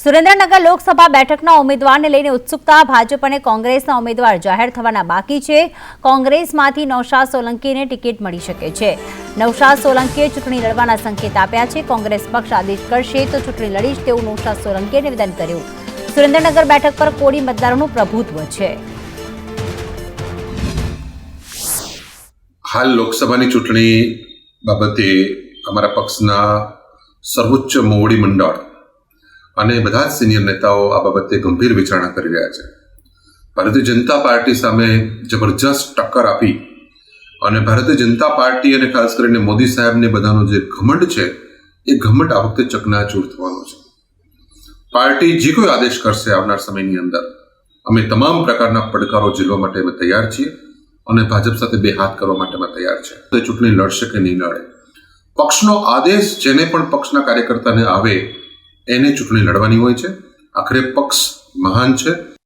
સુરેન્દ્રનગર લોકસભા બેઠકના ઉમેદવારને લઈને ઉત્સુકતા ભાજપ અને કોંગ્રેસના ઉમેદવાર જાહેર થવાના બાકી છે. કોંગ્રેસમાંથી નૌશાદ સોલંકીને ટિકિટ મળી શકે છે. નૌશાદ સોલંકીએ ચૂંટણી લડવાના સંકેત આપ્યા છે. કોંગ્રેસ પક્ષ આદેશ કરશે તો ચૂંટણી લડીશ તેવું નૌશાદ સોલંકીએ નિવેદન કર્યું. સુરેન્દ્રનગર બેઠક પર કોળી મતદારોનું પ્રભુત્વ છે. હાલ લોકસભાની ચૂંટણી બાબતે અમારા પક્ષના સર્વોચ્ચ મોવડી મંડળ અને બધા જ સિનિયર નેતાઓ આ બાબતે ગંભીર વિચારણા કરી રહ્યા છે. ભારતીય જનતા પાર્ટી સામે જબરજસ્ત ટક્કર આપી અને ભારતીય જનતા પાર્ટી અને ખાસ કરીને મોદી સાહેબને બધાનો જે ઘમંડ છે, એ ઘમંડ આ વખતે ચકનાચૂર થવાનો છે. પાર્ટી જે કોઈ આદેશ કરશે આવનાર સમયની અંદર, અમે તમામ પ્રકારના પડકારો ઝીલવા માટે અમે તૈયાર છીએ અને ભાજપ સાથે બે હાથ કરવા માટે અમે તૈયાર છે તે ચૂંટણી લડશે કે નહીં લડે? પક્ષનો આદેશ જેને પણ પક્ષના કાર્યકર્તાને આવે એને ચૂંટણી લડવાની હોય છે. આખરે પક્ષ મહાન છે.